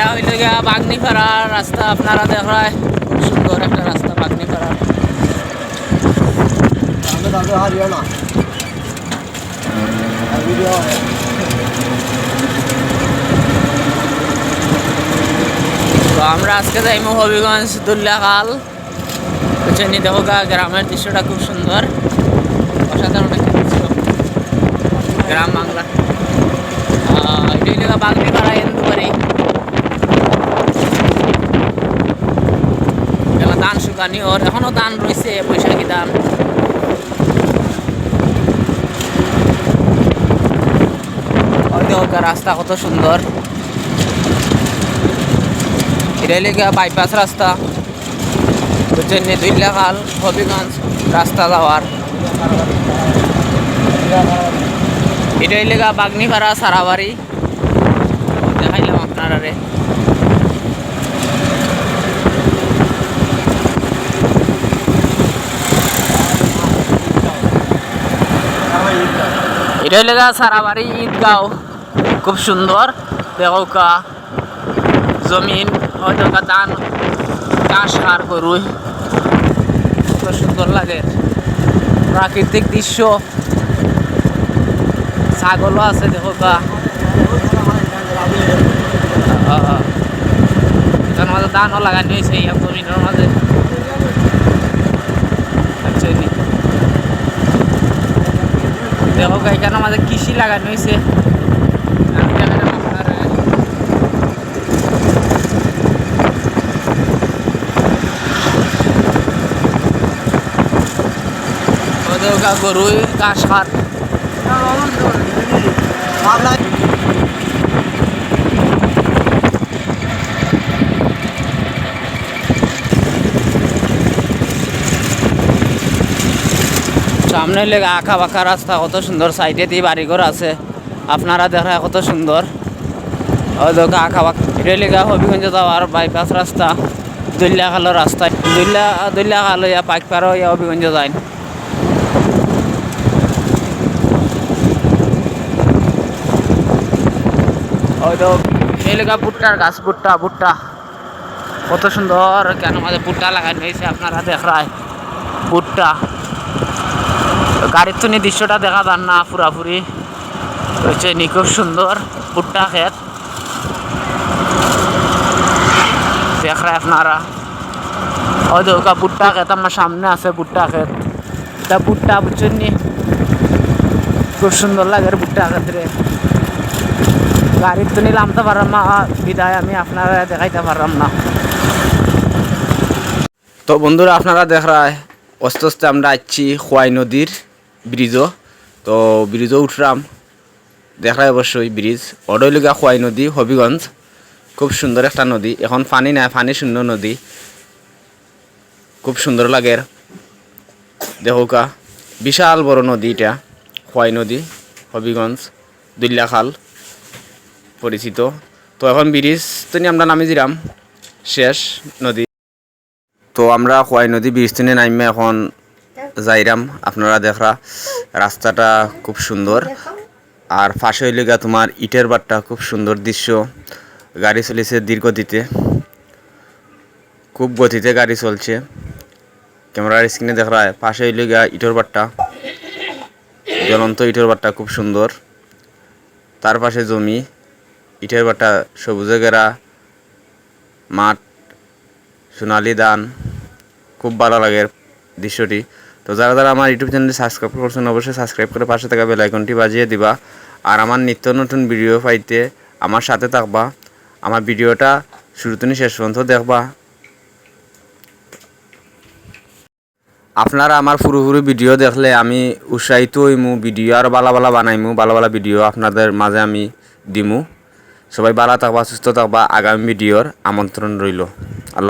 এটা হইল গিয়া বাগনিপাড়ার রাস্তা, আপনারা দেখায় সুন্দর একটা রাস্তা বাগনিপাড়ার দাদু দাদু হারিও না আর ভিডিও তো আমরা আজকে যাইমু হবিগঞ্জ দুল্লাখাল। বুঝছেন দেখো গা, গ্রামের দৃশ্যটা খুব সুন্দর। অসাধারণ একটা দৃশ্য। গ্রাম বাংলা। এটা বাগনিপাড়া এন্দুবাড়ি। এগুলো ধান শুকানি ওর এখনও ধান রয়েছে বৈশাখী দেখো রাস্তা কত সুন্দর। এটা বাইপাস রাস্তা। বুঝছেন দুইলাখাল হবিগঞ্জ রাস্তা যাওয়ার। এটাই লেগা বাগনিপাড়া, সারাবাড়ি। দেখাইলাম আপনারা রে এটাই লেগা সারাবাড়ি ঈদগাঁও খুব সুন্দর দেখো জমিন হয়তো ধান চাষ হার করুই কত সুন্দর লাগে প্রাকৃতিক দৃশ্য ছাগলও আছে দেখো কা এটার মাঝে ধানও লাগানো হয়েছে জমিনের মাঝে আচ্ছা নি। দেখো এখানে আমাদের কৃষি লাগানো হয়েছে। গরু ঘাস সামনে লেগে আঁকা বাঁকা রাস্তা কত সুন্দর সাইডে দিয়ে বাড়িঘর আছে। আপনারা দেখা কত সুন্দর। আঁকা বাঁকা। এটা লেগে হবিগঞ্জ যাওয়ার বাইপাস রাস্তা। দৈল্লা খালো রাস্তা। দৈল্লা দৈল্লা খালো ইয়া পাইক পারো ইয়া হবিগঞ্জ যায় ওই তো এই ভুট্টার গাছ, ভুট্টা ভুট্টা। কত সুন্দর, কেন মাঝে ভুট্টা লাগানো হয়েছে আপনারা দেখায় ভুট্টা। গাড়ির তো নি দৃশ্যটা দেখা যান না পুরাপুরি হচ্ছে নি, খুব সুন্দর ভুট্টা খেত দেখায় আপনারা। ওই দেখা ভুট্টা ক্ষেত, আমার সামনে আছে ভুট্টা খেত তা ভুট্টা বুঝছেন নি? খুব সুন্দর লাগে ভুট্টা ক্ষেত রে। গাড়ির তো নিলে আনতে পারলাম না, বিদায় আমি আপনারা দেখাইতে পারলাম না। তো বন্ধুরা, আপনারা দেখায় আস্তে আস্তে আমরা আসছি খোয়াই নদীর। ব্রিজও তো ব্রিজও উঠলাম দেখায় অবশ্যই ব্রিজ অডৈলিগা খোয়াই নদী, হবিগঞ্জ। খুব সুন্দর একটা নদী। এখন পানি নাই, পানি শূন্য নদী। খুব সুন্দর লাগে। দেখোকা। বিশাল বড় নদী এটা। খোয়াই নদী, হবিগঞ্জ, দুল্লাখাল পরিচিত তো এখন ব্রিজ তো আমরা নামে দিলাম শেষ নদী। তো আমরা খোয়াই নদী ব্রিজ থেকে নামে এখন যাইরাম, আপনারা দেখরা, রাস্তাটা খুব সুন্দর। আর পাশে হইলে গা তোমার ইটের বাটটা, খুব সুন্দর দৃশ্য। গাড়ি চলেছে গতিতে খুব গতিতে গাড়ি চলছে। ক্যামেরার স্ক্রিনে দেখা পাশে হইলে গা ইটের বাটটা। জ্বলন্ত ইটের বাটটা খুব সুন্দর। তার পাশে জমি। ইটের বাট্টা সবুজে ঘেরা। মাঠ, সোনালি দান খুব ভালো লাগে দৃশ্যটি। তো যারা যারা আমার ইউটিউব চ্যানেলটি সাবস্ক্রাইব করছেন, অবশ্যই সাবস্ক্রাইব করে পাশে থাকা বেল আইকনটি বাজিয়ে দিবা। আর আমার নিত্য নতুন ভিডিও পাইতে আমার সাথে থাকবা। আমার ভিডিওটা শুরু শেষ পর্যন্ত দেখবা। আপনারা আমার পুরোপুরি ভিডিও দেখলে আমি উৎসাহিত হইমু ভিডিও আর ভালো ভালো বানাইমু ভালো ভালো ভিডিও আপনাদের মাঝে আমি দিমু। সবাই ভালো থাকবা, সুস্থ থাকবা। আগামী ভিডিওর আমন্ত্রণ রইল।